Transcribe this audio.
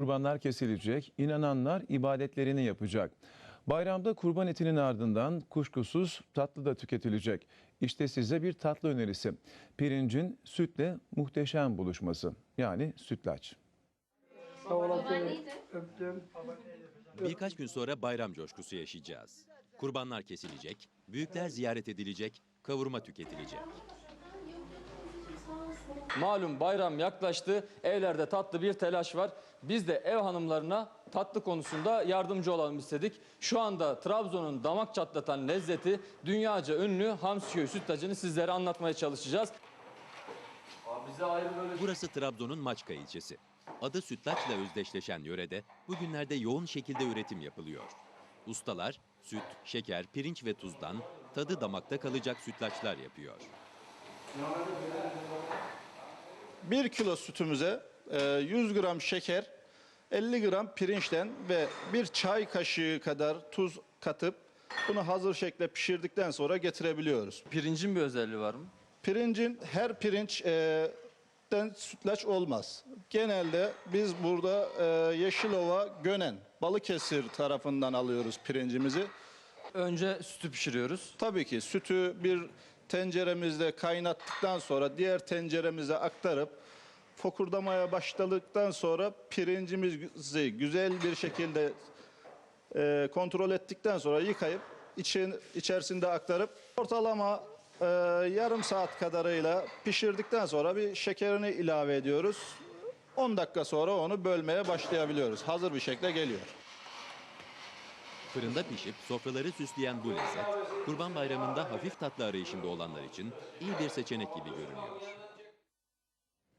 Kurbanlar kesilecek, inananlar ibadetlerini yapacak. Bayramda kurban etinin ardından kuşkusuz tatlı da tüketilecek. İşte size bir tatlı önerisi. Pirincin sütle muhteşem buluşması. Yani sütlaç. Sağ olasın. Öptüm. Birkaç gün sonra bayram coşkusu yaşayacağız. Kurbanlar kesilecek, büyükler ziyaret edilecek, kavurma tüketilecek. Malum bayram yaklaştı. Evlerde tatlı bir telaş var. Biz de ev hanımlarına tatlı konusunda yardımcı olalım istedik. Şu anda Trabzon'un damak çatlatan lezzeti dünyaca ünlü Hamsiköy sütlacını sizlere anlatmaya çalışacağız. böyle Burası Trabzon'un Maçka ilçesi. Adı sütlaçla özdeşleşen yörede bugünlerde yoğun şekilde üretim yapılıyor. Ustalar süt, şeker, pirinç ve tuzdan tadı damakta kalacak sütlaçlar yapıyor. 1 kilo sütümüze e, 100 gram şeker, 50 gram pirinçten ve bir çay kaşığı kadar tuz katıp bunu hazır şekle pişirdikten sonra getirebiliyoruz. pirincin bir özelliği var mı? Pirincin her pirinç e, sütlaç olmaz. Genelde biz burada e, Yeşilova, Gönen, Balıkesir tarafından alıyoruz pirincimizi. Önce sütü pişiriyoruz. Tabii ki sütü bir tenceremizde kaynattıktan sonra diğer tenceremize aktarıp fokurdamaya başladıktan sonra pirincimizi güzel bir şekilde e, kontrol ettikten sonra yıkayıp için, içerisinde aktarıp ortalama e, yarım saat kadarıyla pişirdikten sonra bir şekerini ilave ediyoruz. 10 dakika sonra onu bölmeye başlayabiliyoruz. Hazır bir şekilde geliyor. Fırında pişip sofraları süsleyen bu lezzet, Kurban Bayramı'nda hafif tatlı arayışında olanlar için iyi bir seçenek gibi görünüyor.